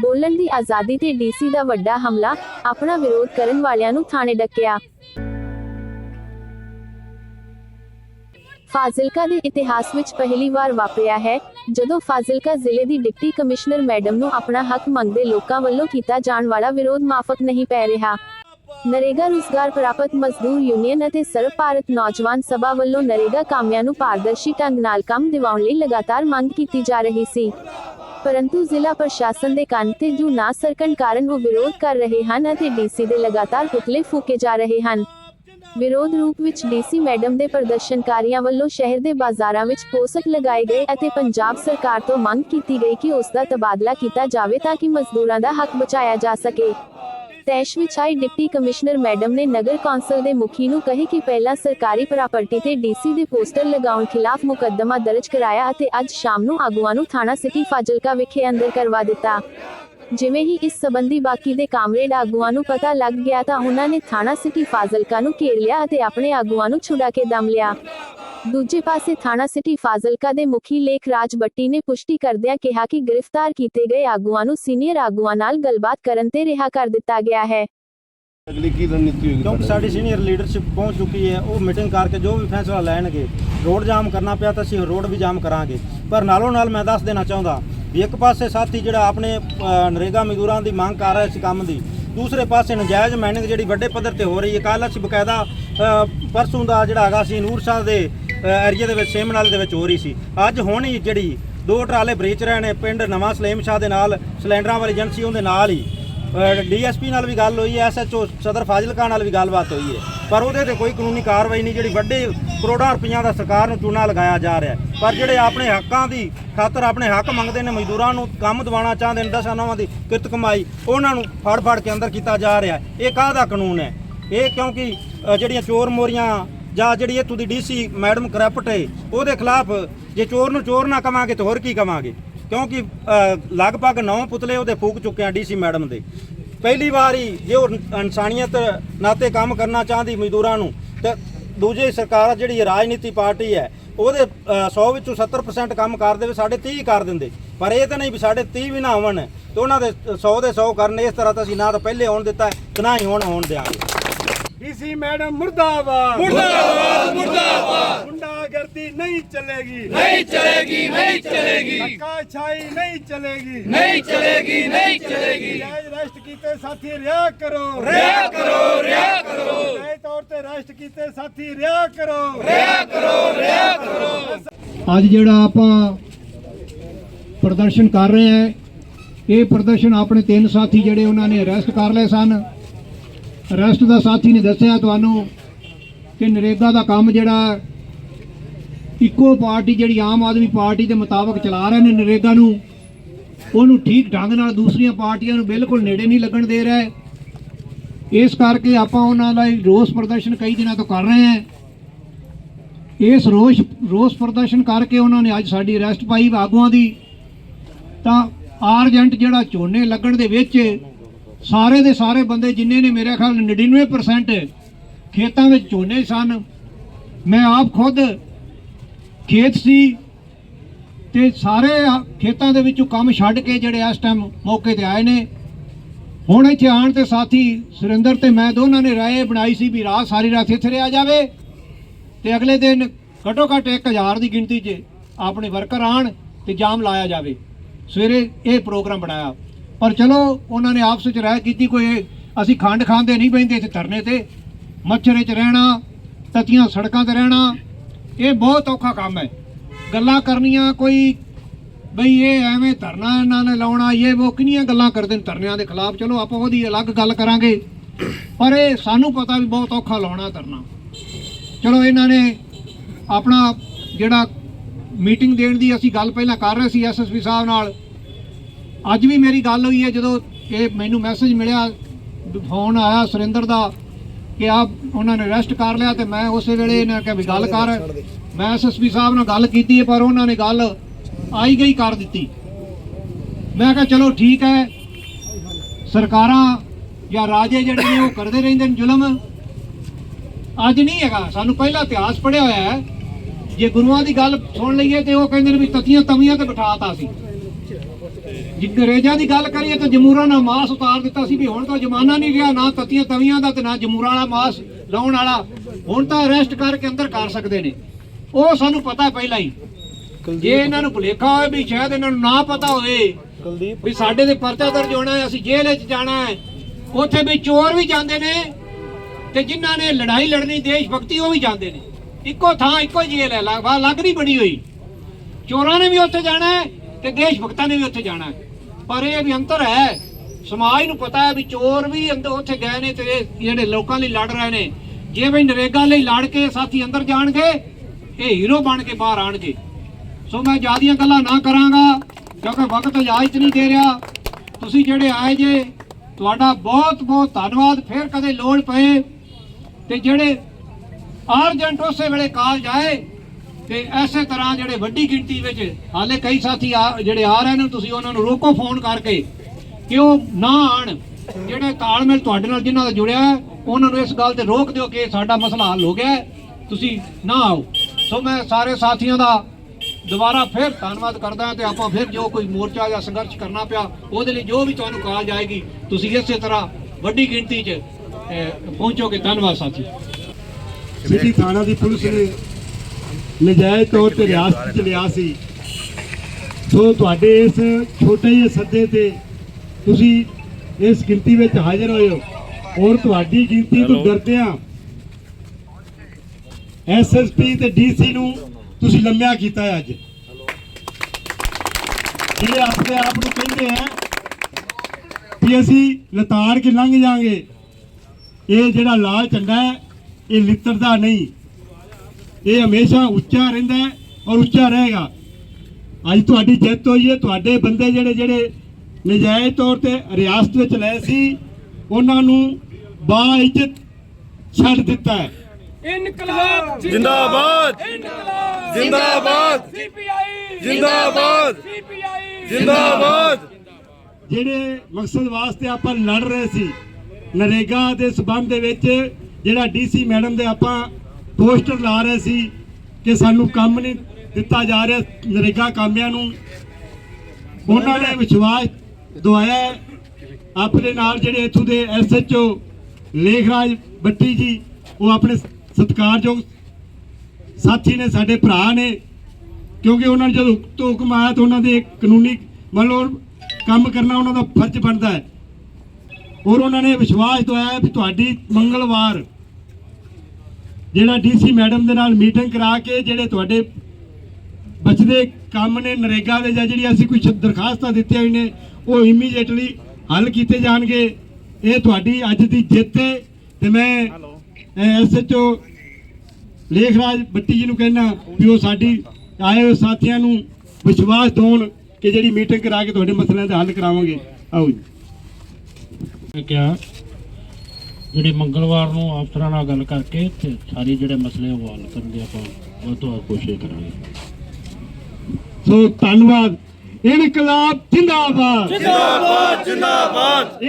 ਬੋਲਣ ਦੀ ਆਜ਼ਾਦੀ ਤੇ ਡੀਸੀ ਦਾ ਵੱਡਾ ਹਮਲਾ ਆਪਣਾ ਵਿਰੋਧ ਕਰਨ ਵਾਲਿਆਂ ਨੂੰ ਥਾਣੇ ਡੱਕਿਆ। ਫਾਜ਼ਿਲਕਾ ਦੇ ਇਤਿਹਾਸ ਵਿੱਚ ਪਹਿਲੀ ਵਾਰ ਵਾਪਰਿਆ ਹੈ, ਜਦੋਂ ਫਾਜ਼ਿਲਕਾ ਜ਼ਿਲ੍ਹੇ ਦੀ ਡਿਪਟੀ ਕਮਿਸ਼ਨਰ ਮੈਡਮ ਨੂੰ ਆਪਣਾ ਹੱਕ ਮੰਗਦੇ ਲੋਕਾਂ ਵੱਲੋਂ ਕੀਤਾ ਜਾਣ ਵਾਲਾ ਵਿਰੋਧ ਮਾਫਕ ਨਹੀਂ ਪੈ ਰਿਹਾ। ਨਰੇਗਾ ਰੁਜ਼ਗਾਰ ਪ੍ਰਾਪਤ ਮਜ਼ਦੂਰ ਯੂਨੀਅਨ ਅਤੇ ਸਰਬ ਭਾਰਤ ਨੌਜਵਾਨ ਸਭਾ ਵੱਲੋਂ ਨਰੇਗਾ ਕਾਮਿਆਂ ਨੂੰ ਪਾਰਦਰਸ਼ੀ ਢੰਗ ਨਾਲ ਕੰਮ ਦਿਵਾਉਣ ਲਈ ਲਗਾਤਾਰ ਮੰਗ ਕੀਤੀ ਜਾ ਰਹੀ ਸੀ। ਪਰੰਤੂ ਜ਼ਿਲ੍ਹਾ ਪ੍ਰਸ਼ਾਸਨ ਦੇ ਕੰਨ ਤੇ ਜੂ ਨਾ ਸਰਕਣ ਕਾਰਨ ਉਹ ਵਿਰੋਧ ਕਰ ਰਹੇ ਹਨ ਅਤੇ ਡੀਸੀ ਦੇ ਲਗਾਤਾਰ ਪੁਤਲੇ ਫੂਕੇ ਜਾ ਰਹੇ ਹਨ। ਵਿਰੋਧ ਰੂਪ ਵਿੱਚ ਡੀਸੀ ਮੈਡਮ ਦੇ ਪ੍ਰਦਰਸ਼ਨਕਾਰੀਆਂ ਵੱਲੋਂ ਸ਼ਹਿਰ ਦੇ ਬਾਜ਼ਾਰਾਂ ਵਿੱਚ ਪੋਸਟ ਲਗਾਏ ਗਏ ਅਤੇ ਪੰਜਾਬ ਸਰਕਾਰ ਤੋਂ ਮੰਗ ਕੀਤੀ ਗਈ ਕਿ ਉਸ ਦਾ ਤਬਾਦਲਾ ਕੀਤਾ ਜਾਵੇ ਤਾਂ ਕਿ ਮਜ਼ਦੂਰਾਂ ਦਾ ਹੱਕ ਬਚਾਇਆ ਜਾ ਸਕੇ। ਤੈਸ਼ ਵਿੱਚ ਆਈ ਡਿਪਟੀ ਕਮਿਸ਼ਨਰ ਮੈਡਮ ਨੇ ਨਗਰ ਕੌਂਸਲ ਦੇ ਮੁਖੀ ਨੂੰ ਕਹੇ ਕਿ ਪਹਿਲਾਂ ਸਰਕਾਰੀ ਪ੍ਰਾਪਰਟੀ ਤੇ ਡੀਸੀ ਦੇ ਪੋਸਟਰ ਲਗਾਉਣ ਖਿਲਾਫ ਮੁਕੱਦਮਾ ਦਰਜ ਕਰਾਇਆ ਅਤੇ ਅੱਜ ਸ਼ਾਮ ਨੂੰ ਆਗੂਆਂ ਨੂੰ ਥਾਣਾ ਸਿਟੀ ਫਾਜ਼ਿਲਕਾ ਵਿਖੇ ਅੰਦਰ ਕਰਵਾ ਦਿੱਤਾ। ਜਿਵੇਂ ਹੀ ਇਸ ਸੰਬੰਧੀ ਬਾਕੀ ਦੇ ਕਾਮਰੇਡ ਆਗੂਆਂ ਨੂੰ ਪਤਾ ਲੱਗ ਗਿਆ ਤਾਂ ਉਹਨਾਂ ਨੇ ਥਾਣਾ ਸਿਟੀ ਫਾਜ਼ਿਲਕਾ ਨੂੰ ਘੇਰ ਲਿਆ ਅਤੇ ਆਪਣੇ ਆਗੂਆਂ ਨੂੰ ਛੁਡਾ ਕੇ ਦਮ ਲਿਆ। ਦੂਜੇ ਪਾਸੇ ਥਾਣਾ ਸਿਟੀ ਫਾਜ਼ਿਲਕਾ ਦੇ ਮੁਖੀ ਲੇਖ ਰਾਜ ਬੱਟੀ ਨੇ ਪੁਸ਼ਟੀ ਕਰਦਿਆਂ ਕਿਹਾ ਕਿ ਗ੍ਰਿਫਤਾਰ ਕੀਤੇ ਗਏ ਆਗੂਆਂ ਨੂੰ ਸੀਨੀਅਰ ਆਗੂਆਂ ਨਾਲ ਗੱਲਬਾਤ ਕਰਨ ਤੇ ਰਿਹਾ ਕਰ ਦਿੱਤਾ ਗਿਆ ਹੈ। ਅਗਲੀ ਕੀ ਰਣਨੀਤੀ ਹੋਏਗੀ ਕਿਉਂਕਿ ਸਾਡੀ ਸੀਨੀਅਰ ਲੀਡਰਸ਼ਿਪ ਪਹੁੰਚ ਚੁੱਕੀ ਹੈ ਉਹ ਮੀਟਿੰਗ ਕਰਕੇ ਜੋ ਵੀ ਫੈਸਲਾ ਲੈਣਗੇ ਰੋਡ ਜਾਮ ਕਰਨਾ ਪਿਆ ਤਾਂ ਅਸੀਂ ਰੋਡ ਵੀ ਜਾਮ ਕਰਾਂਗੇ। ਪਰ ਨਾਲੋਂ ਨਾਲ ਮੈਂ ਦੱਸ ਦੇਣਾ ਚਾਹੁੰਦਾ ਵੀ ਇੱਕ ਪਾਸੇ ਸਾਥੀ ਜਿਹੜਾ ਆਪਣੇ ਨਰੇਗਾ ਮਜ਼ਦੂਰਾਂ ਦੀ ਮੰਗ ਕਰ ਰਿਹਾ ਸੀ ਕੰਮ ਦੀ ਦੂਸਰੇ ਪਾਸੇ ਨਜਾਇਜ਼ ਮਾਈਨਿੰਗ ਜਿਹੜੀ ਵੱਡੇ ਪੱਧਰ ਤੇ ਹੋ ਰਹੀ ਹੈ। ਕੱਲ ਅਸੀਂ ਬਕਾਇਦਾ ਪਰਸੋਂ ਦਾ ਜਿਹੜਾ ਹੈਗਾ ਸੀ ਨੂਰ ਸ਼ਾਹ ਦੇ ਏਰੀਆ ਦੇ ਵਿੱਚ ਸਿਮਨਾਲੇ ਦੇ ਵਿੱਚ ਹੋ ਰਹੀ ਸੀ। ਅੱਜ ਹੁਣ ਹੀ ਜਿਹੜੀ ਦੋ ਟਰਾਲੇ ਬ੍ਰੇਚ ਰਹੇ ਨੇ, ਪਿੰਡ ਨਵਾਂ ਸਲੇਮ ਸ਼ਾਹ ਦੇ ਨਾਲ, ਸਿਲੰਡਰਾਂ ਵਾਲੀ ਏਜੰਸੀ ਉਹਦੇ ਨਾਲ ਹੀ। ਡੀਐਸਪੀ ਨਾਲ ਵੀ ਗੱਲ ਹੋਈ ਹੈ, ਐਸਐਚਓ ਸਦਰ ਫਾਜ਼ਿਲਕਾ ਨਾਲ ਵੀ ਗੱਲਬਾਤ ਹੋਈ ਹੈ। ਪਰ ਉਹਦੇ ਤੇ ਕੋਈ ਕਾਨੂੰਨੀ ਕਾਰਵਾਈ ਨਹੀਂ, ਜਿਹੜੀ ਵੱਡੇ ਕਰੋੜਾਂ ਰੁਪਈਆਂ ਦਾ ਸਰਕਾਰ ਨੂੰ ਚੂਨਾ ਲਗਾਇਆ ਜਾ ਰਿਹਾ ਪਰ ਜਿਹੜੇ ਆਪਣੇ ਹੱਕਾਂ ਦੀ ਖਾਤਰ ਆਪਣੇ ਹੱਕ ਮੰਗਦੇ ਨੇ, ਮਜ਼ਦੂਰਾਂ ਨੂੰ ਕੰਮ ਦਿਵਾਉਣਾ ਚਾਹੁੰਦੇ ਨੇ, ਦਸਾਂ ਨੌਵਾਂ ਦੀ ਕਿਰਤ ਕਮਾਈ, ਉਹਨਾਂ ਨੂੰ ਫੜ ਫੜ ਕੇ ਅੰਦਰ ਕੀਤਾ ਜਾ ਰਿਹਾ ਹੈ। ਇਹ ਕਾਹਦਾ ਕਾਨੂੰਨ ਹੈ? ਇਹ ਕਿਉਂਕਿ ਜਿਹੜੀਆਂ ਚੋਰ ਮੋਰੀਆਂ ਜਾਂ ਜਿਹੜੀ ਇੱਥੋਂ ਦੀ ਡੀਸੀ ਮੈਡਮ ਕਰੈਪਟ ਹੈ ਉਹਦੇ ਖਿਲਾਫ ਜੇ ਚੋਰ ਨੂੰ ਚੋਰ ਨਾ ਕਵਾਂਗੇ ਤਾਂ ਹੋਰ ਕੀ ਕਵਾਂਗੇ? ਕਿਉਂਕਿ ਲਗਭਗ 9 ਪੁਤਲੇ ਉਹਦੇ ਫੂਕ ਚੁੱਕੇ ਆ ਡੀਸੀ ਮੈਡਮ ਦੇ। ਪਹਿਲੀ ਵਾਰੀ ਜੇ ਉਹ ਇਨਸਾਨੀਅਤ ਨਾਤੇ ਕੰਮ ਕਰਨਾ ਚਾਹੁੰਦੀ ਮਜ਼ਦੂਰਾਂ ਨੂੰ ਤੇ ਦੂਜੀ ਸਰਕਾਰ ਜਿਹੜੀ ਰਾਜਨੀਤੀ ਪਾਰਟੀ ਹੈ ਉਹਦੇ ਅ, 100 ਵਿੱਚੋਂ 70% ਕੰਮ ਕਰ ਦੇਵੇ ਸਾਡੇ 30 ਕਰ ਦਿੰਦੇ। ਪਰ ਇਹ ਤਾਂ ਨਹੀਂ ਵੀ ਸਾਡੇ 30 ਵੀ ਨਾ ਹੋਣ ਤੇ ਉਹਨਾਂ ਦੇ 100 ਦੇ 100 ਕਰਨ ਇਸ ਤਰ੍ਹਾਂ ਤਾਂ ਅਸੀਂ ਨਾ ਤਾਂ ਪਹਿਲੇ ਆਉਣ ਦਿੱਤਾ ਹੈ, ਤੇ ਨਾ ਹੀ ਹੁਣ ਆਉਣ ਦਿਆਂਗੇ। DC madam? ਮੁਰਦਾਬਾਦ। ਮੁਰਦਾਬਾਦ ਮੁਰਦਾਬਾਦ। ਗੁੰਡਾਗਰਦੀ ਨਹੀਂ ਚਲੇਗੀ। ਨਹੀਂ ਚਲੇਗੀ ਨਹੀਂ ਚਲੇਗੀ। ਧੱਕਾ ਛਾਈ ਨਹੀਂ ਚਲੇਗੀ। ਨਹੀਂ ਚਲੇਗੀ ਨਹੀਂ ਚਲੇਗੀ। ਜਾਇਜ਼ ਰੈਸਟ ਕੀਤੇ ਸਾਥੀ ਰਿਆ ਕਰੋ। ਰਿਆ ਕਰੋ ਰਿਆ ਕਰੋ। ਜਾਇਜ਼ ਤੌਰ ਤੇ ਰੈਸਟ ਕੀਤੇ ਸਾਥੀ ਰਿਆ ਕਰੋ। ਰਿਆ ਕਰੋ ਰਿਆ ਕਰੋ। ਅੱਜ ਜਿਹੜਾ ਆਪਾਂ ਪ੍ਰਦਰਸ਼ਨ ਕਰ ਰਹੇ ਹਾਂ ਇਹ ਪ੍ਰਦਰਸ਼ਨ ਆਪਣੇ ਤਿੰਨ ਸਾਥੀ ਜਿਹੜੇ ਉਹਨਾਂ ਨੇ ਅਰੈਸਟ ਕਰ ਲਏ ਸਨ। ਅਰੈਸਟ ਦਾ ਸਾਥੀ ਨੇ ਦੱਸਿਆ ਤੁਹਾਨੂੰ ਕਿ ਨਰੇਗਾ ਦਾ ਕੰਮ ਜਿਹੜਾ ਇੱਕੋ ਪਾਰਟੀ ਜਿਹੜੀ ਆਮ ਆਦਮੀ ਪਾਰਟੀ ਦੇ ਮੁਤਾਬਕ ਚਲਾ ਰਹੇ ਨੇ ਨਰੇਗਾ ਨੂੰ, ਉਹਨੂੰ ਠੀਕ ਢੰਗ ਨਾਲ ਦੂਸਰੀਆਂ ਪਾਰਟੀਆਂ ਨੂੰ ਬਿਲਕੁਲ ਨੇੜੇ ਨਹੀਂ ਲੱਗਣ ਦੇ ਰਿਹਾ। ਇਸ ਕਰਕੇ ਆਪਾਂ ਉਹਨਾਂ ਦਾ ਰੋਸ ਪ੍ਰਦਰਸ਼ਨ ਕਈ ਦਿਨਾਂ ਤੋਂ ਕਰ ਰਹੇ ਹਾਂ। ਇਸ ਰੋਸ ਰੋਸ ਪ੍ਰਦਰਸ਼ਨ ਕਰਕੇ ਉਹਨਾਂ ਨੇ ਅੱਜ ਸਾਡੀ ਅਰੈਸਟ ਪਾਈ ਆਗੂਆਂ ਦੀ। ਤਾਂ ਆਰਜੈਂਟ ਜਿਹੜਾ ਝੋਨੇ ਲੱਗਣ ਦੇ ਵਿੱਚ ਸਾਰੇ ਦੇ ਸਾਰੇ ਬੰਦੇ ਜਿੰਨੇ ਨੇ ਮੇਰੇ ਖਿਆਲ 99% ਖੇਤਾਂ ਵਿੱਚ ਝੋਨੇ ਸਨ। ਮੈਂ ਆਪ ਖੁਦ ਖੇਤ ਸੀ ਤੇ ਸਾਰੇ ਖੇਤਾਂ ਦੇ ਵਿੱਚੋਂ ਕੰਮ ਛੱਡ ਕੇ ਜਿਹੜੇ ਇਸ ਟਾਈਮ ਮੌਕੇ ਤੇ ਆਏ ਨੇ। ਹੁਣ ਇੱਥੇ ਆਣ ਤੇ ਸਾਥੀ ਸੁਰਿੰਦਰ ਤੇ ਮੈਂ ਦੋਨਾਂ ਨੇ ਰਾਏ ਬਣਾਈ ਸੀ ਵੀ ਰਾਤ ਸਾਰੀ ਰਾਤ ਇੱਥੇ ਰਿਹਾ ਜਾਵੇ ਤੇ ਅਗਲੇ ਦਿਨ ਘੱਟੋ ਘੱਟ 1000 ਦੀ ਗਿਣਤੀ 'ਚ ਆਪਣੇ ਵਰਕਰ ਆਣ ਤੇ ਜਾਮ ਲਾਇਆ ਜਾਵੇ। ਸਵੇਰੇ ਇਹ ਪ੍ਰੋਗਰਾਮ ਬਣਾਇਆ। ਪਰ ਚਲੋ, ਉਹਨਾਂ ਨੇ ਆਪਸ ਵਿੱਚ ਰਾਏ ਕੀਤੀ, ਕੋਈ ਅਸੀਂ ਖੰਡ ਖਾਂਦੇ ਨਹੀਂ ਬੈਂਦੇ ਇੱਥੇ ਧਰਨੇ ਤੇ। ਮੱਛਰ 'ਚ ਰਹਿਣਾ, ਤਤੀਆਂ ਸੜਕਾਂ ਤੇ ਰਹਿਣਾ, ਇਹ ਬਹੁਤ ਔਖਾ ਕੰਮ ਹੈ। ਗੱਲਾਂ ਕਰਨੀਆਂ ਕੋਈ, ਬਈ ਇਹ ਐਵੇਂ ਧਰਨਾ ਇਹਨਾਂ ਨੇ ਲਾਉਣਾ, ਇਹ ਉਹ ਕਿੰਨੀਆਂ ਗੱਲਾਂ ਕਰਦੇ ਨੇ ਧਰਨਿਆਂ ਦੇ ਖਿਲਾਫ। ਚਲੋ, ਆਪਾਂ ਉਹਦੀ ਅਲੱਗ ਗੱਲ ਕਰਾਂਗੇ। ਪਰ ਇਹ ਸਾਨੂੰ ਪਤਾ ਵੀ ਬਹੁਤ ਔਖਾ ਲਾਉਣਾ ਧਰਨਾ। ਚਲੋ, ਇਹਨਾਂ ਨੇ ਆਪਣਾ ਜਿਹੜਾ ਮੀਟਿੰਗ ਦੇਣ ਦੀ ਅਸੀਂ ਗੱਲ ਪਹਿਲਾਂ ਕਰ ਰਹੇ ਸੀ ਐਸਐਸਪੀ ਸਾਹਿਬ ਨਾਲ। ਅੱਜ ਵੀ ਮੇਰੀ ਗੱਲ ਹੋਈ ਹੈ ਜਦੋਂ ਇਹ ਮੈਨੂੰ ਮੈਸੇਜ ਮਿਲਿਆ ਫੋਨ ਆਇਆ ਸੁਰਿੰਦਰ ਦਾ ਕਿ ਆ ਉਹਨਾਂ ਨੇ ਅਰੈਸਟ ਕਰ ਲਿਆ ਤੇ ਮੈਂ ਉਸੇ ਵੇਲੇ ਇਹਨਾਂ ਕਿਹਾ ਵੀ ਗੱਲ ਕਰ। ਮੈਂ ਐਸਐਸਪੀ ਸਾਹਿਬ ਨਾਲ ਗੱਲ ਕੀਤੀ ਪਰ ਉਹਨਾਂ ਨੇ ਗੱਲ ਆਈ ਗਈ ਕਰ ਦਿੱਤੀ। ਮੈਂ ਕਿਹਾ ਚਲੋ ਠੀਕ ਹੈ ਸਰਕਾਰਾਂ ਜਾਂ ਰਾਜੇ ਜਿਹੜੇ ਨੇ ਉਹ ਕਰਦੇ ਰਹਿੰਦੇ ਨੇ ਜ਼ੁਲਮ। ਅੱਜ ਨਹੀਂ ਹੈਗਾ ਸਾਨੂੰ ਪਹਿਲਾ ਇਤਿਹਾਸ ਪੜਿਆ ਹੋਇਆ ਹੈ। ਜੇ ਗੁਰੂਆਂ ਦੀ ਗੱਲ ਸੁਣ ਲਈਏ ਤੇ ਉਹ ਕਹਿੰਦੇ ਨੇ ਵੀ ਤਤੀਆਂ ਤਵੀਆਂ ਤੇ ਬਿਠਾਤਾ ਸੀ। ਅੰਗਰੇਜ਼ਾਂ ਦੀ ਗੱਲ ਕਰੀਏ ਤਾਂ ਜਮੂਰਾਂ ਨਾਲ ਮਾਸ ਉਤਾਰ ਦਿੱਤਾ ਸੀ ਵੀ ਹੁਣ ਤਾਂ ਜ਼ਮਾਨਾ ਨਹੀਂ ਰਿਹਾ ਨਾ ਤਤੀਆਂ ਤਵੀਆਂ ਦਾ ਤੇ ਨਾ ਜਮੂਰਾਂ ਵਾਲਾ ਮਾਸ ਲਾਉਣ ਵਾਲਾ। ਹੁਣ ਤਾਂ ਅਰੈਸਟ ਕਰਕੇ ਅੰਦਰ ਕਰ ਸਕਦੇ ਨੇ। ਉਹ ਸਾਨੂੰ ਪਤਾ ਪਹਿਲਾਂ ਹੀ। ਜੇ ਇਹਨਾਂ ਨੂੰ ਭੁਲੇਖਾ ਹੋਵੇ ਵੀ ਸ਼ਾਇਦ ਇਹਨਾਂ ਨੂੰ ਨਾ ਪਤਾ ਹੋਵੇ ਕੁਲਦੀਪ ਵੀ ਸਾਡੇ ਤੇ ਪਰਚਾ ਦਰਜ ਹੋਣਾ ਹੈ ਅਸੀਂ ਜੇਲ੍ਹ 'ਚ ਜਾਣਾ ਹੈ ਉੱਥੇ ਵੀ ਚੋਰ ਵੀ ਜਾਂਦੇ ਨੇ ਤੇ ਜਿਨ੍ਹਾਂ ਨੇ ਲੜਾਈ ਲੜਨੀ ਦੇਸ਼ ਭਗਤੀ ਉਹ ਵੀ ਜਾਂਦੇ ਨੇ। ਇੱਕੋ ਥਾਂ ਇੱਕੋ ਜੇਲ੍ਹ ਹੈ ਲੱਗ ਲੱਗ ਨਹੀਂ ਬਣੀ ਹੋਈ। ਚੋਰਾਂ ਨੇ ਵੀ ਉੱਥੇ ਜਾਣਾ ਹੈ ਤੇ ਦੇਸ਼ ਭਗਤਾਂ ਨੇ ਵੀ ਉੱਥੇ ਜਾਣਾ ਹੈ। ਪਰ ਇਹ ਵੀ ਅੰਤਰ ਹੈ। ਸਮਾਜ ਨੂੰ ਪਤਾ ਹੈ ਵੀ ਚੋਰ ਵੀ ਅੰਦਰ ਉੱਥੇ ਗਏ ਨੇ ਤੇ ਇਹ ਜਿਹੜੇ ਲੋਕਾਂ ਲਈ ਲੜ ਰਹੇ ਨੇ। ਜੇ ਵੀ ਨਰੇਗਾ ਲਈ ਲੜ ਕੇ ਸਾਥੀ ਅੰਦਰ ਜਾਣਗੇ, ਇਹ ਹੀਰੋ ਬਣ ਕੇ ਬਾਹਰ ਆਣਗੇ। ਸੋ ਮੈਂ ਜਿਆਦੀਆਂ ਗੱਲਾਂ ਨਾ ਕਰਾਂਗਾ, ਕਿਉਂਕਿ ਵਕਤ ਇਜਾਜ਼ਤ ਨਹੀਂ ਦੇ ਰਿਹਾ। ਤੁਸੀਂ ਜਿਹੜੇ ਆਏ ਜੇ, ਤੁਹਾਡਾ ਬਹੁਤ ਬਹੁਤ ਧੰਨਵਾਦ। ਫਿਰ ਕਦੇ ਲੋੜ ਪਏ ਤੇ ਜਿਹੜੇ ਅਰਜੈਂਟ ਉਸੇ ਵੇਲੇ ਕਾਲ ਜਾਏ ਤੇ ਐਸੇ ਤਰ੍ਹਾਂ ਜਿਹੜੇ ਵੱਡੀ ਗਿਣਤੀ ਵਿੱਚ ਹਾਲੇ ਕਈ ਸਾਥੀ ਆ- ਜਿਹੜੇ ਆ ਰਹੇ ਨੇ, ਤੁਸੀਂ ਉਹਨਾਂ ਨੂੰ ਰੋਕੋ ਫੋਨ ਕਰਕੇ ਕਿ ਉਹ ਨਾ ਆਣ। ਜਿਹੜੇ ਤਾਲਮੇਲ ਤੁਹਾਡੇ ਨਾਲ ਜਿਨ੍ਹਾਂ ਦਾ ਜੁੜਿਆ ਉਹਨਾਂ ਨੂੰ ਇਸ ਗੱਲ ਤੇ ਰੋਕ ਦਿਓ ਕਿ ਸਾਡਾ ਮਸਲਾ ਹੱਲ ਹੋ ਗਿਆ ਤੁਸੀਂ ਨਾ ਆਓ। ਸੋ ਮੈਂ ਸਾਰੇ ਸਾਥੀਆਂ ਦਾ ਦੁਬਾਰਾ ਫਿਰ ਧੰਨਵਾਦ ਕਰਦਾ ਹਾਂ ਤੇ ਆਪਾਂ ਫਿਰ ਜੋ ਕੋਈ ਮੋਰਚਾ ਜਾਂ ਸੰਘਰਸ਼ ਕਰਨਾ ਪਿਆ, ਉਹਦੇ ਲਈ ਜੋ ਵੀ ਤੁਹਾਨੂੰ ਕਾਲ ਜਾਏਗੀ, ਤੁਸੀਂ ਇਸੇ ਤਰ੍ਹਾਂ ਵੱਡੀ ਗਿਣਤੀ 'ਚ ਪਹੁੰਚੋਗੇ। ਧੰਨਵਾਦ ਸਾਥੀ। ਸਿਟੀ ਥਾਣਾ ਦੀ ਪੁਲਿਸ ਨੇ ਨਜਾਇਜ਼ ਤੌਰ ਤੇ ਰਿਆਸਤ ਚ ਲਿਆ ਸੀ। ਸੋ ਤੁਹਾਡੇ ਇਸ ਛੋਟੇ ਜਿਹੇ ਸੱਦੇ ਤੇ ਤੁਸੀਂ ਇਸ ਗਿਣਤੀ ਵਿੱਚ ਹਾਜ਼ਰ ਹੋਏ ਹੋ। ਔਰ ਤੁਹਾਡੀ ਗਿਣਤੀ ਤੋਂ ਡਰਦਿਆਂ ਐਸਐਸਪੀ ਤੇ ਡੀਸੀ ਨੂੰ ਤੁਸੀਂ ਲੰਮਿਆ ਕੀਤਾ ਹੈ ਅੱਜ। ਜਿਹੜੇ ਆਪਣੇ ਆਪ ਨੂੰ ਕਹਿੰਦੇ ਆ ਵੀ ਅਸੀਂ ਲਤਾੜ ਕੇ ਲੰਘ ਜਾਾਂਗੇ ਇਹ ਜਿਹੜਾ ਲਾਲ ਝੰਡਾ ਹੈ ਇਹ ਲਿੱਤਰਦਾ ਨਹੀਂ। ਇਹ ਹਮੇਸ਼ਾ ਉੱਚਾ ਰਹਿੰਦਾ ਹੈ ਔਰ ਉੱਚਾ ਰਹੇਗਾ। ਅੱਜ ਤੁਹਾਡੀ ਜਿੱਤ ਹੋਈ ਹੈ ਤੁਹਾਡੇ ਬੰਦੇ ਜਿਹੜੇ ਜਿਹੜੇ ਨਜਾਇਜ਼ ਤੌਰ ਤੇ ਰਿਆਸਤ ਵਿੱਚ ਲਏ ਸੀ ਉਹਨਾਂ ਨੂੰ ਬਾ ਇੱਜ਼ਤ ਛੱਡ ਦਿੱਤਾ ਹੈ। ਇਨਕਲਾਬ ਜਿੰਦਾਬਾਦ। ਜਿੰਦਾਬਾਦ। ਸੀਪੀਆਈ। ਜਿੰਦਾਬਾਦ। ਸੀਪੀਆਈ। ਜਿੰਦਾਬਾਦ। ਜਿਹੜੇ ਮਕਸਦ ਵਾਸਤੇ ਆਪਾਂ ਲੜ ਰਹੇ ਸੀ ਨਰੇਗਾ ਦੇ ਸਬੰਧ ਦੇ ਵਿੱਚ ਜਿਹੜਾ ਡੀਸੀ ਮੈਡਮ ਦੇ ਆਪਾਂ ਪੋਸਟਰ ਲਾ ਰਹੇ ਸੀ ਕਿ ਸਾਨੂੰ ਕੰਮ ਨਹੀਂ ਦਿੱਤਾ ਜਾ ਰਿਹਾ, ਨਰੇਗਾ ਕਾਮਿਆਂ ਨੂੰ। ਉਹਨਾਂ ਨੇ ਵਿਸ਼ਵਾਸ ਦਵਾਇਆ ਆਪਣੇ ਨਾਲ ਜਿਹੜੇ ਇੱਥੋਂ ਦੇ ਐਸਐਚਓ ਲੇਖਰਾਜ ਬੱਟੀ ਜੀ, ਉਹ ਆਪਣੇ ਸਤਿਕਾਰਯੋਗ ਸਾਥੀ ਨੇ, ਸਾਡੇ ਭਰਾ ਨੇ। ਕਿਉਂਕਿ ਉਹਨਾਂ ਨੇ ਜਦੋਂ ਤੋਂ ਹੁਕਮ ਆਇਆ ਤਾਂ ਉਹਨਾਂ ਦੇ ਕਾਨੂੰਨੀ ਮੰਨ ਲਓ ਕੰਮ ਕਰਨਾ ਉਹਨਾਂ ਦਾ ਫਰਜ਼ ਬਣਦਾ ਹੈ। ਔਰ ਉਹਨਾਂ ਨੇ ਵਿਸ਼ਵਾਸ ਦਵਾਇਆ ਵੀ ਤੁਹਾਡੀ ਮੰਗਲਵਾਰ ਜਿਹੜਾ ਡੀਸੀ ਮੈਡਮ ਦੇ ਨਾਲ ਮੀਟਿੰਗ ਕਰਾ ਕੇ ਜਿਹੜੇ ਤੁਹਾਡੇ ਬਚਦੇ ਕੰਮ ਨੇ ਨਰੇਗਾ ਦੇ ਜਾਂ ਜਿਹੜੀ ਅਸੀਂ ਕੁਝ ਦਰਖਾਸਤਾਂ ਦਿੱਤੀਆਂ ਹੋਈ ਨੇ ਉਹ ਇਮੀਡੀਏਟਲੀ ਹੱਲ ਕੀਤੇ ਜਾਣਗੇ। ਇਹ ਤੁਹਾਡੀ ਅੱਜ ਦੀ ਜਿੱਤ ਹੈ ਤੇ ਮੈਂ ਐਸਐਚਓ ਲੇਖਰਾਜ ਬੱਟੀ ਜੀ ਨੂੰ ਕਹਿਣਾ ਵੀ ਉਹ ਸਾਡੀ ਆਏ ਹੋਏ ਸਾਥੀਆਂ ਨੂੰ ਵਿਸ਼ਵਾਸ ਦਿਵਾਉਣ ਕਿ ਜਿਹੜੀ ਮੀਟਿੰਗ ਕਰਾ ਕੇ ਤੁਹਾਡੇ ਮਸਲਿਆਂ ਦਾ ਹੱਲ ਕਰਾਵਾਂਗੇ। ਆਓ ਜੀ। ਮੈਂ ਕਿਹਾ ਜਿਹੜੇ ਮੰਗਲਵਾਰ ਨੂੰ ਅਫਸਰਾਂ ਨਾਲ ਗੱਲ ਕਰਕੇ ਤੇ ਸਾਰੇ ਜਿਹੜੇ ਮਸਲੇ ਉਹ ਹੱਲ ਕਰਨ ਦੀ ਆਪਾਂ ਉਹ ਤੋਂ ਕੋਸ਼ਿਸ਼ ਕਰਾਂਗੇ। ਸੋ ਧੰਨਵਾਦ। ਇਨਕਲਾਬ ਜਿੰਦਾਬਾਦ। ਜਿੰਦਾਬਾਦ ਜਿੰਦਾਬਾਦ।